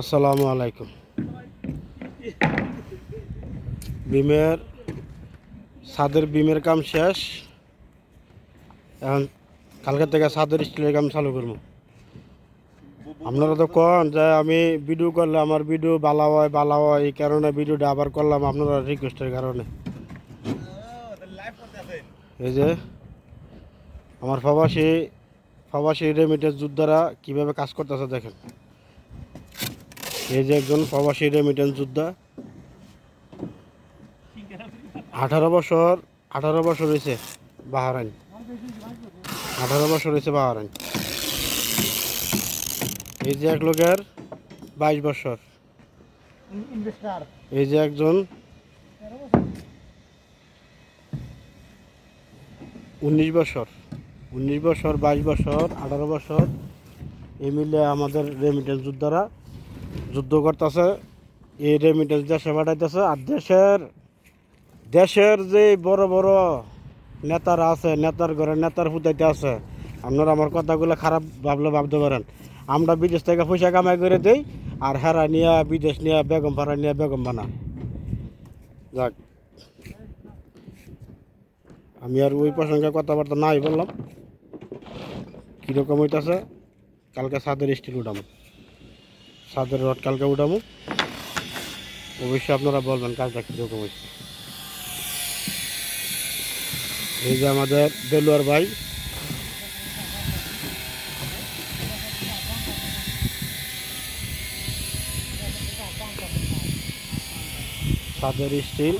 আসসালামু আলাইকুম। বিমের ছাদের বিমের কাম শেষ। এখন কালকে থেকে ছাদের স্টিলের কাম চালু করব। আপনারা তো কন যে আমি ভিডিও করলে আমার ভিডিও বালা হয় বালা হয়, এই কারণে ভিডিওটা আবার করলাম আপনারা রিকোয়েস্টের কারণে। এই যে, আমার প্রবাসী প্রবাসী রেমিটেন্স যোদ্ধারা কীভাবে কাজ করতেছে দেখেন। এই যে একজন প্রবাসী রেমিটেন্স যোদ্ধা। আঠারো বছর আঠারো বছর হয়েছে বাহারাইন। আঠারো বছর হয়েছে বাহারাইন। এই যে এক লোকের বাইশ বছর। এই যে একজন উনিশ বছর। উনিশ বছর, বাইশ বছর, আঠারো বছর। এই মিলে আমাদের রেমিটেন্স যোদ্ধারা যুদ্ধ করতেছে, এই রেমিটেন্স দেশে পাঠাইতেছে। আর দেশের দেশের যে বড় বড় নেতারা আছে, নেতার ঘরে নেতার ফুটাইতে আছে, আপনারা আমার কথাগুলো খারাপ ভাবলে ভাবতে পারেন। আমরা বিদেশ থেকে পয়সা কামাই করে দিই, আর হেরা নিয়ে, বিদেশ নিয়ে, বেগম পাড়া নিয়ে, বেগম বানা। যাক। আমি আর ওই প্রসঙ্গে কথাবার্তা নাই বললাম। কীরকম হইতাছে, কালকে সাদের স্টিল উঠামো ছাদের রড কালকে উঠামো অবশ্যই আপনারা বলবেন কাজটা কীরকম হয়েছে এই যে আমাদের বেলুয়ার ভাই। ছাদের স্টিল।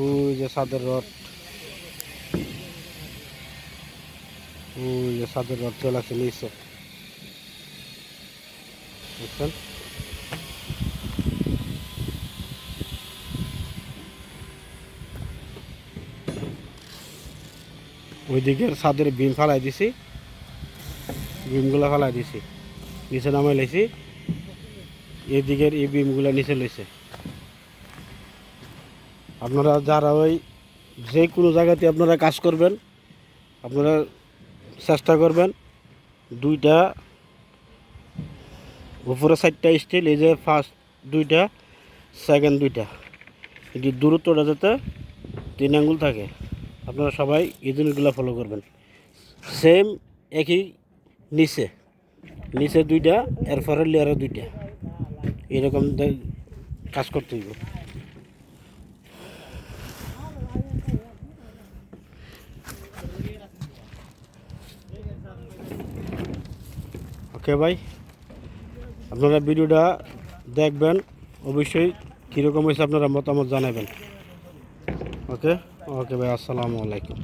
ওই যে ছাদের রড। ওই যে ছাদের রড চলে আসে নিচে বুঝছেন ওই দিকের ছাদের বিম ফালাই দিছি বিমগুলো ফালাই দিছি নিচে নামাই লাইছি এই দিকের এই বিমগুলো নিচে লইছে আপনারা যারা ওই যে কোনো জায়গাতে আপনারা কাজ করবেন আপনারা চেষ্টা করবেন। দুইটা, উপরে চারটা স্টিল এই যে ফার্স্ট দুইটা সেকেন্ড দুইটা। এটি দূরত্বটা যাতে তিন আঙ্গুল থাকে। আপনারা সবাই এই জিনিসগুলো ফলো করবেন। সেম একই নিচে। নিচে দুইটা এরপরে লেয়ারে দুইটা। এরকম কাজ করতে হইব। ওকে ভাই আপনারা ভিডিওটা দেখবেন, অবশ্যই কীরকম হয়েছে আপনারা মতামত জানাবেন। ওকে ওকে ভাই আসসালামু আলাইকুম।